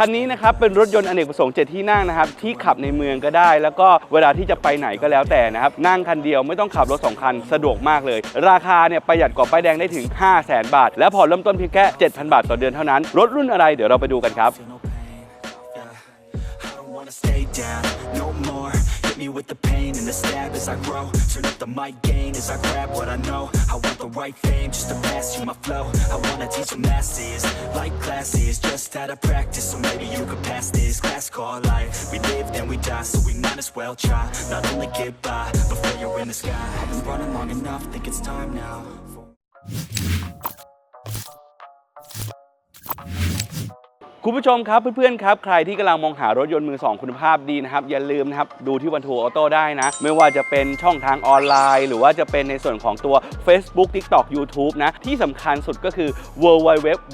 คันนี้นะครับเป็นรถยนต์อเนกประสงค์เจ็ดที่นั่งนะครับที่ขับในเมืองก็ได้ แล้วก็เวลาที่จะไปไหนก็แล้วแต่นะครับนั่งคันเดียวไม่ต้องขับรถสองคันสะดวกมากเลย ราคาเนี่ยประหยัดกว่าป้ายแดงได้ถึง 5 0 0แสนบาท และพอเริ่มต้นเพียงแค่ 7,000 บาทต่อเดือนเท่านั้น รถรุ่นอะไรเดี๋ยวเราไปดูกันครับ wanna stay down no more. Hit me with the pain and the stab as I grow. Turn up the mic gain as I grab what I know. I want the right fame just to pass you my flow. I wanna teach the masses like classes, just out of practice. So maybe you could pass this class called life. We live then we die, so we might as well try. Not only get by before you're in the sky. I've been running long enough, think it's time now. คุณผู้ชมครับเพื่อนๆครับใครที่กำลังมองหารถยนต์มือสองคุณภาพดีนะครับ อย่าลืมนะครับดูที่วันทัวร์ออโต้ได้นะ ไม่ว่าจะเป็นช่องทางออนไลน์ หรือว่าจะเป็นในส่วนของตัว Facebook TikTok YouTube นะ ที่สำคัญสุดก็คือ w w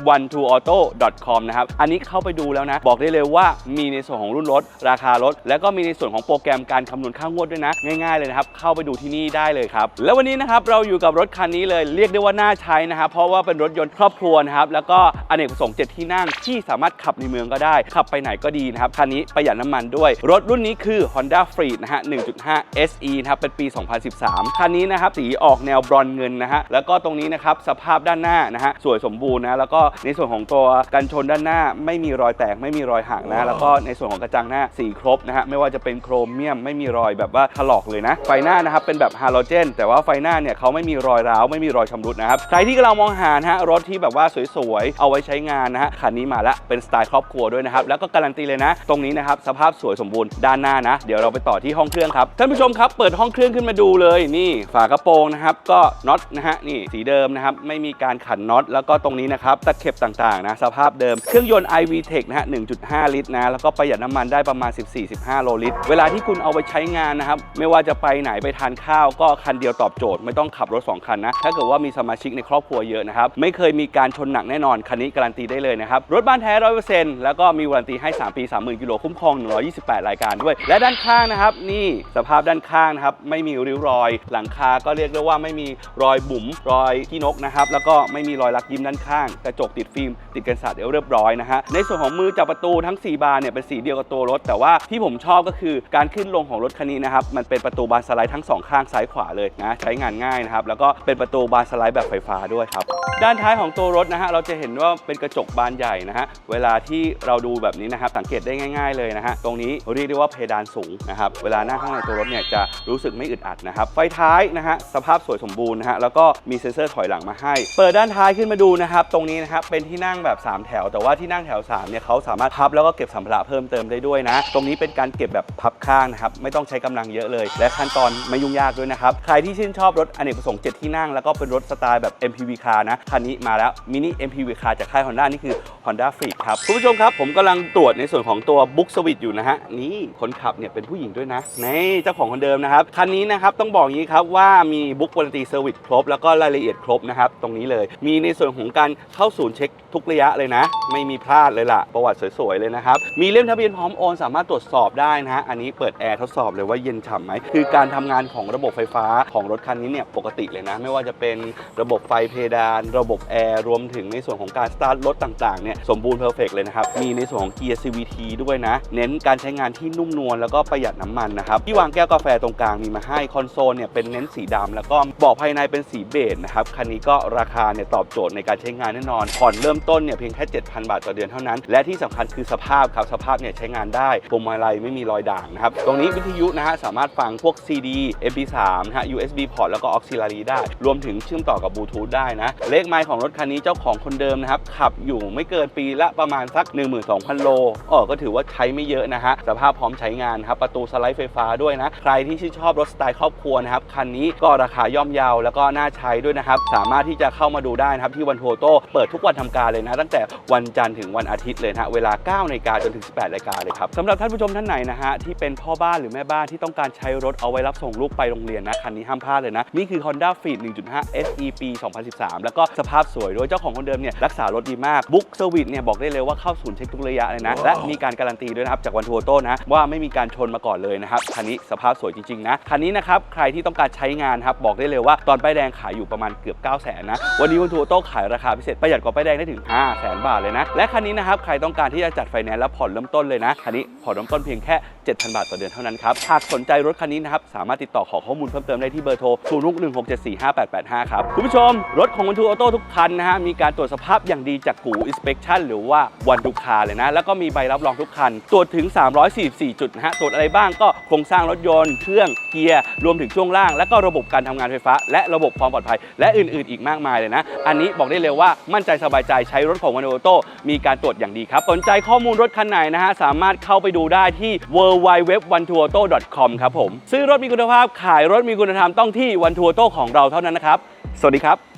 w o n e t o a u t o c o m นะครับ อันนี้เข้าไปดูแล้วนะ บอกได้เลยว่ามีในส่วนของรุ่นรถ ราคารถ แล้วก็มีในส่วนของโปรแกรมการคำนวณค่างวดด้วยนะ ง่ายๆเลยนะครับ เข้าไปดูที่นี่ได้เลยครับ แล้ววันนี้นะครับเราอยู่กับรถคันนี้เลยเรียกได้ว่าน่าใช้นะครับเพราะว่าเป็นรถยนต์ครอบครัวนะครับแล้วก็อเนกประสงค์เจ็ดที่นั่งที่สามารถขับในเมืองก็ได้ ขับไปไหนก็ดีนะครับ คันนี้ประหยัดน้ำมันด้วย รถรุ่นนี้คือ Honda Freed นะฮะ 1.5 SE นะครับ เป็นปี 2013 คันนี้นะครับ สีออกแนวบรอนซ์เงินนะฮะ แล้วก็ตรงนี้นะครับ สภาพด้านหน้านะฮะ สวยสมบูรณ์นะ แล้วก็ในส่วนของตัวกันชนด้านหน้า ไม่มีรอยแตก ไม่มีรอยหักนะ แล้วก็ในส่วนของกระจังหน้าสีครบนะฮะ ไม่ว่าจะเป็นโครเมียม ไม่มีรอยแบบว่าถลอกเลยนะ ไฟหน้านะครับเป็นแบบฮาโลเจน แต่ว่าไฟหน้าเนี่ยเขาไม่มีรอยร้าว ไม่มีรอยชำรุดนะครับ ใครที่กำลังมองหานะฮะรถที่แบบว่าสวยๆ เอาไว้ใช้งานนะฮะ คันนี้มาแล้วเป็นสไตล์ครอบครัวด้วยนะครับแล้วก็การันตีเลยนะ ตรงนี้นะครับสภาพสวยสมบูรณ์ด้านหน้านะ เดี๋ยวเราไปต่อที่ห้องเครื่องครับท่านผู้ชมครับเปิดห้องเครื่องขึ้นมาดูเลยนี่ฝากระโปรงนะครับก็น็อตนะฮะนี่สีเดิมนะครับไม่มีการขันน็อตแล้วก็ตรงนี้นะครับตะเข็บต่างๆนะสภาพเดิมเครื่องยนต์ iVTEC นะฮะ1.5 ลิตรนะแล้วก็ประหยัดน้ำมันได้ประมาณ 14-15 โลลิตร เวลาที่คุณเอาไปใช้งานนะครับไม่ว่าจะไปไหนไปทานข้าว ก็คันเดียวตอบโจทย์ไม่ต้องขับรถ 2 คันนะถ้าเกิดว่ามีสมาชิกในครอบครัวเยอะนะครับไม่เคยมีการชนหนักแน่นอนคันนี้การันตีได้เลยนะครับรถบ้านแท้100%แล้วก็มีวารันตีให้ 3 ปี 30,000 กิโลคุ้มครอง 128 รายการด้วย และด้านข้างนะครับ นี่สภาพด้านข้างนะครับ ไม่มีริ้วรอย หลังคาก็เรียกได้ว่าไม่มีรอยบุ๋มรอยขี้นกนะครับ แล้วก็ไม่มีรอยลักยิ้มด้านข้าง กระจกติดฟิล์มติดกันสาดเรียบร้อยนะฮะ ในส่วนของมือจับประตูทั้ง 4 บานเนี่ยเป็นสีเดียวกับตัวรถ แต่ว่าที่ผมชอบก็คือการขึ้นลงของรถคันนี้นะครับ มันเป็นประตูบานสไลด์ทั้งสองข้างซ้ายขวาเลยนะ ใช้งานง่ายนะครับ แล้วก็เป็นประตูบานสไลด์แบบไฟฟ้าด้วยครับ ด้านท้ายของตัวรถนะฮะ เราจะเห็นว่าเป็นกระจกบานใหญ่นะฮะ เวลลาที่เราดูแบบนี้นะครับ สังเกตได้ง่าย ๆเลยนะฮะ ตรงนี้เรียกได้ว่าเพดานสูงนะครับ เวลานั่งข้างในตัวรถเนี่ยจะรู้สึกไม่อึดอัดนะครับ ไฟท้ายนะฮะสภาพสวยสมบูรณ์นะฮะ แล้วก็มีเซ็นเซอร์ถอยหลังมาให้ เปิดด้านท้ายขึ้นมาดูนะครับ ตรงนี้นะครับเป็นที่นั่งแบบ 3 แถว แต่ว่าที่นั่งแถว3เนี่ยเขาสามารถพับแล้วก็เก็บสัมภาระเพิ่มเติมได้ด้วยนะ ตรงนี้เป็นการเก็บแบบพับข้างนะครับ ไม่ต้องใช้กำลังเยอะเลย และขั้นตอนไม่ยุ่งยากด้วยนะครับ ใครที่ชื่นชอบรถอเนกประสงค์7ที่นั่งแล้วก็เป็นรถสไตล์แบบ MPV car นะคันนี้มาแล้วมินิ MPV car จากค่าย Honda นี่คือ Honda Freed ครับคุณผู้ชมครับผมกำลังตรวจในส่วนของตัว Book Switch อยู่นะฮะนี่คนขับเนี่ยเป็นผู้หญิงด้วยนะนี่เจ้าของคนเดิมนะครับคันนี้นะครับต้องบอกอย่างนี้ครับว่ามี Book Warranty Service ครบ แล้วก็รายละเอียดครบนะครับตรงนี้เลย มีในส่วนของการเข้าศูนย์เช็คทุกระยะเลยนะ ไม่มีพลาดเลยล่ะ ประวัติสวยๆเลยนะครับ มีเล่มทะเบียนพร้อมโอนสามารถตรวจสอบได้นะฮะอันนี้เปิดแอร์ทดสอบเลยว่าเย็นฉ่ำไหมคือการทำงานของระบบไฟฟ้าของรถคันนี้เนี่ยปกติเลยนะ ไม่ว่าจะเป็นระบบไฟเพดาน ระบบแอร์รวมถึงในส่วนของการสตาร์ทรถต่างๆเนี่ยสมบูรณ์เพอร์เฟกเลยนะครับ มีในส่วนของเกียร์ CVT ด้วยนะ เน้นการใช้งานที่นุ่มนวลแล้วก็ประหยัดน้ำมันนะครับ ที่วางแก้วกาแฟตรงกลางมีมาให้ คอนโซลเนี่ยเป็นเน้นสีดำแล้วก็เบาะภายในเป็นสีเบจนะครับ คันนี้ก็ราคาเนี่ยตอบโจทย์ในการใช้งานแน่นอน ผ่อนเริ่มต้นเนี่ยเพียงแค่ 7,000 บาทต่อเดือนเท่านั้น และที่สำคัญคือสภาพครับ สภาพเนี่ยใช้งานได้พวงมาลัยไม่มีรอยด่างนะครับ ตรงนี้วิทยุนะฮะสามารถฟังพวก CD MP3 นะฮะ USB port แล้วก็ auxiliary ได้ รวมถึงเชื่อมต่อกับบลูทูธได้นะ เลขไมล์ของรถคันนี้เจ้าของคนเดิมนะครับขับอยู่ไม่เกินปีละประมาณสัก 12,000 โลอ๋อก็ถือว่าใช้ไม่เยอะนะฮะสภาพพร้อมใช้งานครับประตูสไลด์ไฟฟ้าด้วยนะ ใครที่ชื่นชอบรถสไตล์ครอบครัวนะครับคันนี้ก็ราคาย่อมเยาแล้วก็น่าใช้ด้วยนะครับ สามารถที่จะเข้ามาดูได้นะครับที่วันโทโต้เปิดทุกวันทำการเลยนะ ตั้งแต่วันจันทร์ถึงวันอาทิตย์เลยนะฮะเวลา 9นาฬิกาจนถึง 18นาฬิกาเลยครับสำหรับท่านผู้ชมท่านไหนนะฮะที่เป็นพ่อบ้านหรือแม่บ้านที่ต้องการใช้รถเอาไว้รับส่งลูกไปโรงเรียนนะคันนี้ห้ามพลาดเลยนะนี่คือ Honda Freed 1.5 SE ปี 2013 แล้วก็สภาพสวยด้วยเจ้าของคนเดิมเนี่ยรักษารถดีมากบุ๊กเซอร์วิสเนี่ยบอกได้เลยเลยว่าเข้าศูนย์เช็คทุกระยะเลยนะ และมีการการันตีด้วยนะครับจากวันทัวโต้นะว่าไม่มีการชนมาก่อนเลยนะครับคันนี้สภาพสวยจริงๆนะคันนี้นะครับใครที่ต้องการใช้งานครับบอกได้เลยว่าตอนป้ายแดงขายอยู่ประมาณเกือบ 9 0 0 0 0นนะวันนี้วันทัวโต้ขายราคาพิเศษประหยัดกว่าป้ายแดงได้ถึง 5 0 0 0 0 0บาทเลยนะและคันนี้นะครับใครต้องการที่จะจัดไฟแนนซ์และผ่อนเริ่มต้นเลยนะคันนี้ผ่อนเริ่มต้นเพียงแค่ 7,000 บาทต่อเดือนเท่านั้นครับหากสนใจรถคันนี้นะครับสามารถติดต่อขอข้อมูลเพิ่มเติมได้ที่เบอร์โทร0 6 1 6 7 4 5 8 8 5ครับคุณผู้ชมรถของวันทูออโต้ทุกคันนะฮะมีการตรวจสภาพอย่างดีจากกูอินสเป t ชันหรือว่าวันทุกคาเลยนะ แล้วก็มีใบรับรองทุกคัน ตรวจถึง 344 จุดนะฮะ ตรวจอะไรบ้างก็โครงสร้างรถยนต์ เครื่อง เกียร์ รวมถึงช่วงล่าง และก็ระบบการทำงานไฟฟ้า และระบบความปลอดภัย และอื่น ๆ อีกมากมายเลยนะ อันนี้บอกได้เลยว่ามั่นใจสบายใจใช้รถของวันทูอโต้มีการตรวจอย่างดีครับ สนใจข้อมูลรถคันไหนนะฮะ สามารถเข้าไปดูได้ที่ w w w o n e t o u t o c o m ครับผม ซื้อรถมีคุณภาพ ขายรถมีคุณธรรมต้องที่วันทัวโต้ของเราเท่านั้นนะครับ สวัสดีครับ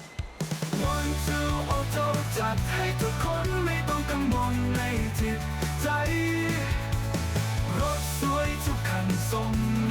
มนในจิตใจ รถสวยทุกคันส่ง